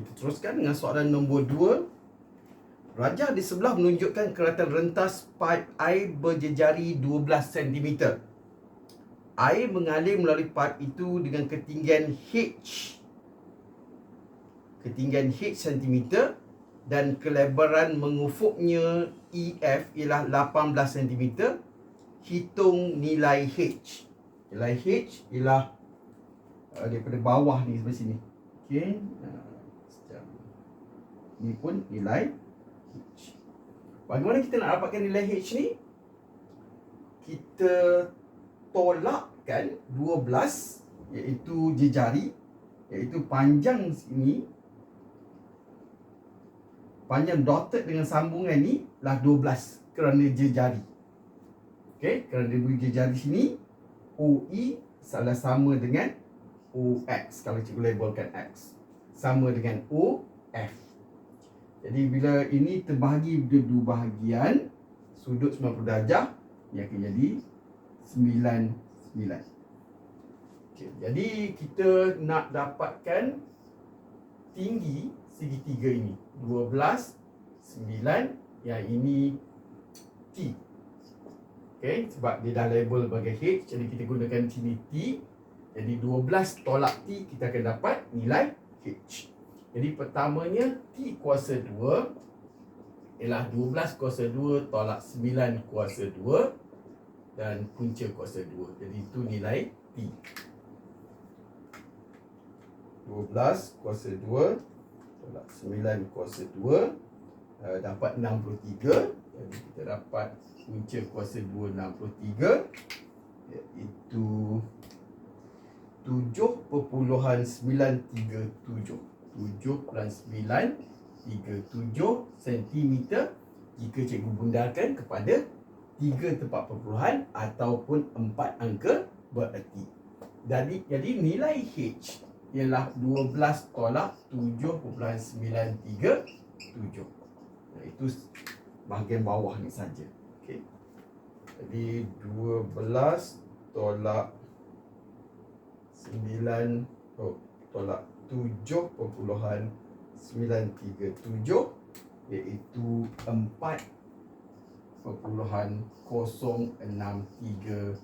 Kita teruskan dengan soalan nombor 2. Raja di sebelah menunjukkan keratan rentas paip air berjejari 12 cm. Air mengalir melalui paip itu dengan ketinggian H. Ketinggian H cm dan kelebaran mengufuknya EF ialah 18 cm. Hitung nilai H. Nilai H ialah uh, daripada bawah ni sebelah sini. Okey. Ini pun nilai H. Bagaimana kita nak dapatkan nilai H ni? Kita tolakkan 12 iaitu jejari iaitu panjang sini panjang dotted dengan sambungan ni lah 12 kerana jejari. Okey, kerana dia beri jejari sini OE salah sama dengan OX kalau cikgu labelkan X. Sama dengan OF. Jadi bila ini terbahagi dua bahagian sudut 90 darjah ia akan jadi 9 9. Okay, jadi kita nak dapatkan tinggi segitiga ini 12 9 yang ini T. Okey, sebab dia dah label sebagai H jadi kita gunakan sini T. Jadi 12 tolak T kita akan dapat nilai H. Jadi pertamanya T kuasa 2 ialah 12 kuasa 2 tolak 9 kuasa 2 dan punca kuasa 2. Jadi itu nilai T. 12 kuasa 2 tolak 9 kuasa 2 uh, dapat 63. Jadi kita dapat punca kuasa 2 63 iaitu 7.937 7.937 cm jika cikgu bundarkan kepada 3 tempat perpuluhan ataupun 4 angka bererti. Jadi jadi nilai H ialah 12 tolak 7.937. Itu bahagian bawah ni saja. Okey. Jadi 12 tolak 9 oh, tolak 7.937 iaitu 4.063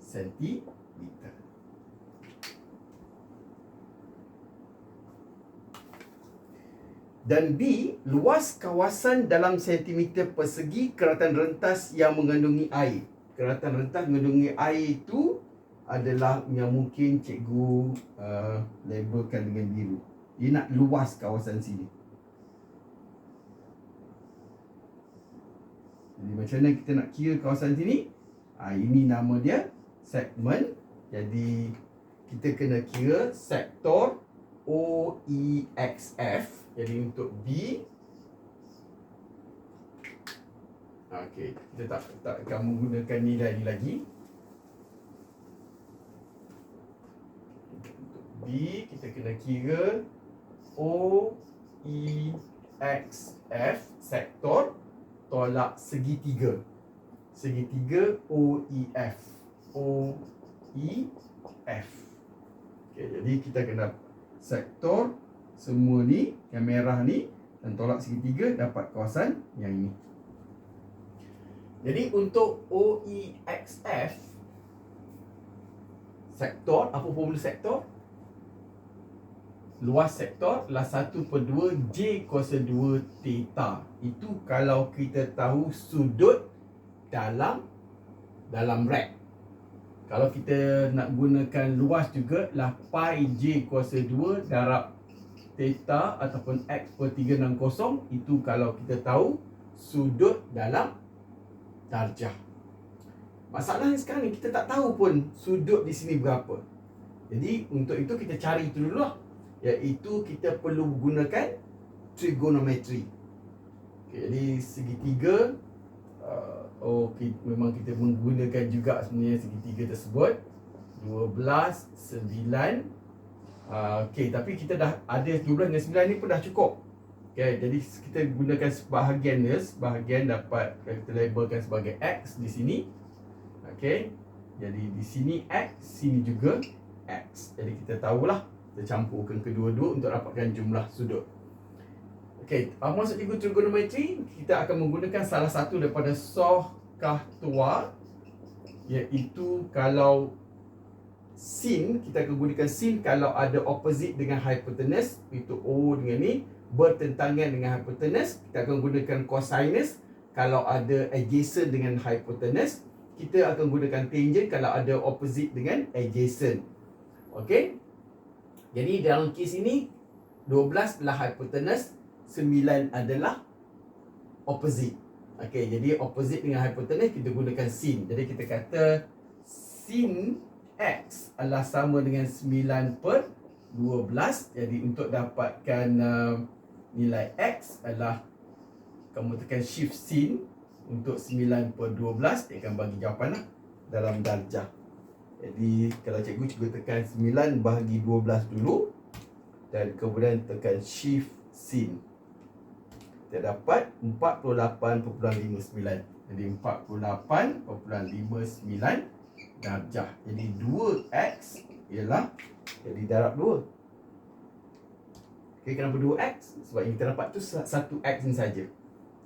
cm. Dan B, luas kawasan dalam sentimeter persegi keratan rentas yang mengandungi air. Keratan rentas mengandungi air itu adalah yang mungkin cikgu uh, labelkan dengan biru. Dia nak luas kawasan sini. Jadi macam mana kita nak kira kawasan sini? Ha, ini nama dia segmen. Jadi kita kena kira sektor OEXF. Jadi untuk B Okey, kita tak tak akan menggunakan nilai ni lagi. Kita kena kira O E X F sektor tolak segitiga. Segitiga O E F. O E F. Okey, jadi kita kena sektor semua ni yang merah ni dan tolak segitiga dapat kawasan yang ini. Jadi untuk OEXF sektor apa formula sektor? Luas sektor adalah 1 per 2 J kuasa 2 theta. Itu kalau kita tahu sudut dalam dalam rek. Kalau kita nak gunakan luas juga lah pi J kuasa 2 darab theta ataupun x per 360 itu kalau kita tahu sudut dalam darjah. Masalahnya sekarang ni kita tak tahu pun sudut di sini berapa. Jadi untuk itu kita cari itu dulu lah. Iaitu kita perlu gunakan trigonometry. Okay, jadi segitiga uh, oh kita, memang kita menggunakan juga sebenarnya segitiga tersebut 12 9 Uh, okay, tapi kita dah ada 12 dengan 9 ni pun dah cukup. Okay, jadi kita gunakan sebahagian ni, sebahagian dapat kita labelkan sebagai X di sini. Okay, jadi di sini X, sini juga X. Jadi kita tahulah, kita campurkan kedua-dua untuk dapatkan jumlah sudut. Okey, uh, masuk cikgu trigonometri, kita akan menggunakan salah satu daripada soh kahtua iaitu kalau sin kita akan gunakan sin kalau ada opposite dengan hypotenuse itu O dengan ni bertentangan dengan hypotenuse. Kita akan gunakan cosinus kalau ada adjacent dengan hypotenuse. Kita akan gunakan tangent kalau ada opposite dengan adjacent. Okey jadi dalam kes ini 12 adalah hypotenuse 9 adalah opposite. Okey jadi opposite dengan hypotenuse kita gunakan sin. Jadi kita kata sin X adalah sama dengan 9 per 12 Jadi untuk dapatkan uh, nilai X adalah Kamu tekan shift sin Untuk 9 per 12 Dia akan bagi jawapan lah dalam darjah Jadi kalau cikgu cikgu tekan 9 bahagi 12 dulu Dan kemudian tekan shift sin Kita dapat 48.59 Jadi 48.59 darjah. Jadi 2x ialah jadi darab 2. Okey, kenapa 2x? Sebab yang kita dapat tu 1x ni saja.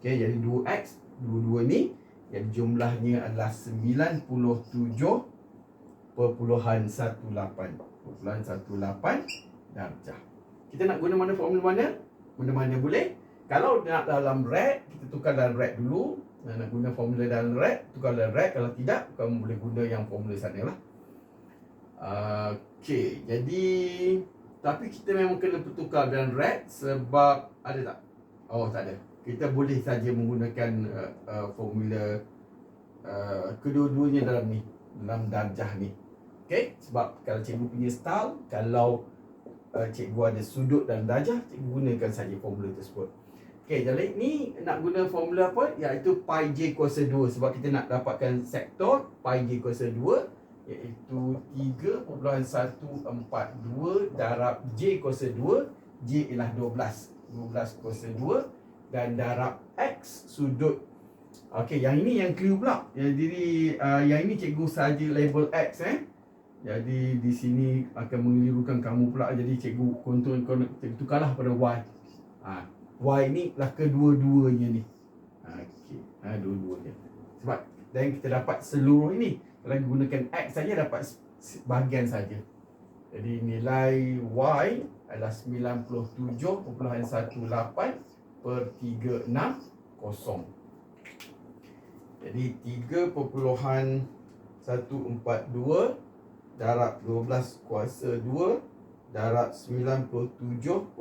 Okey, jadi 2x, dua-dua ni yang jumlahnya adalah 97 perpuluhan 18 perpuluhan 18 darjah. Kita nak guna mana formula mana? Mana-mana boleh. Kalau nak dalam rad, kita tukar dalam rad dulu nak, guna formula dalam red tukar dalam red kalau tidak kamu boleh guna yang formula sana lah uh, Okey, jadi tapi kita memang kena bertukar dalam red sebab ada tak? Oh tak ada. Kita boleh saja menggunakan uh, uh, formula uh, kedua-duanya dalam ni, dalam darjah ni. Okey, sebab kalau cikgu punya style, kalau uh, cikgu ada sudut dan darjah, cikgu gunakan saja formula tersebut. Okay, jadi ni nak guna formula apa? Iaitu pi j kuasa 2 sebab kita nak dapatkan sektor pi j kuasa 2 iaitu 3.142 darab j kuasa 2 j ialah 12 12 kuasa 2 dan darab x sudut Okey, yang ini yang clue pula. Jadi uh, yang ini cikgu saja label x eh. Jadi di sini akan mengelirukan kamu pula. Jadi cikgu kontrol cikgu tukarlah pada y. Ha, Y ni lah kedua-duanya ni. Ha, okey. Ha, dua-duanya. Sebab dan kita dapat seluruh ini. Kalau gunakan X saja dapat bahagian saja. Jadi nilai Y adalah 97.18 per 360. Jadi 3.142 darab 12 kuasa 2 darab 97.18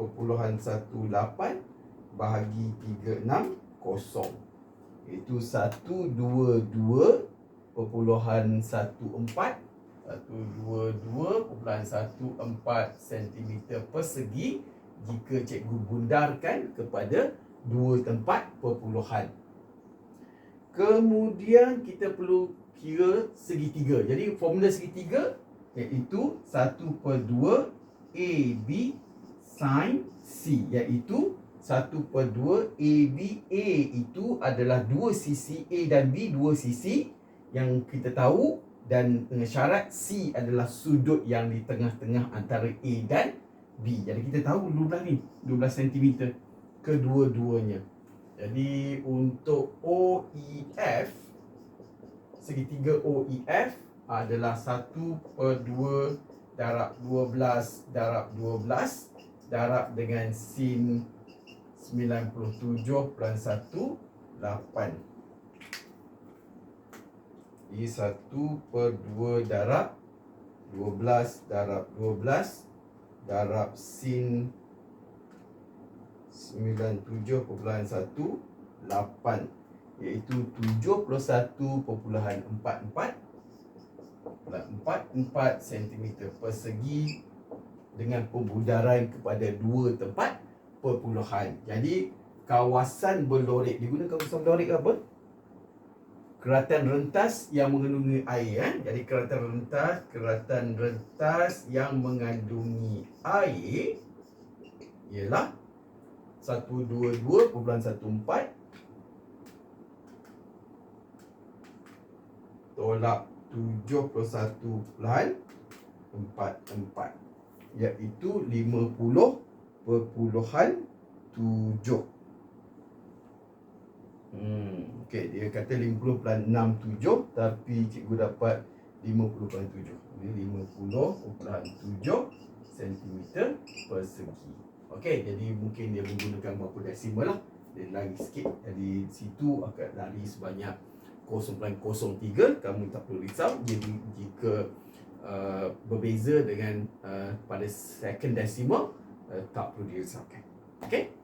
bahagi 36 kosong Iaitu 122 perpuluhan 14 122.14 cm persegi jika cikgu bundarkan kepada dua tempat perpuluhan. Kemudian kita perlu kira segitiga. Jadi formula segitiga iaitu 1 per 2 AB sin C iaitu 1 per 2 ABA itu adalah dua sisi A dan B dua sisi yang kita tahu dan dengan syarat C adalah sudut yang di tengah-tengah antara A dan B. Jadi kita tahu 12 ni 12 cm kedua-duanya. Jadi untuk OEF segitiga OEF adalah 1 per 2 darab 12 darab 12 darab dengan sin 97 plus 1 8 Jadi 1 per 2 darab 12 darab 12 Darab sin 97 perpuluhan 1 8 Iaitu 71 perpuluhan 44 44 cm persegi dengan pembudaran kepada dua tempat perpuluhan. Jadi kawasan berlorik digunakan kawasan berlorik apa? Keratan rentas yang mengandungi air eh? Jadi keratan rentas, keratan rentas yang mengandungi air ialah 122.14 tolak 71.44 iaitu 50 perpuluhan tujuh Hmm, okey, dia kata 50.67 tapi cikgu dapat 50.7. Ini 50.7 cm persegi. Okey, jadi mungkin dia menggunakan berapa desimal lah. Dia lari sikit. Jadi situ akan lari sebanyak 0.03. Kamu tak perlu risau. Jadi jika uh, berbeza dengan uh, pada second decimal uh, tak perlu dirisaukan. Okey?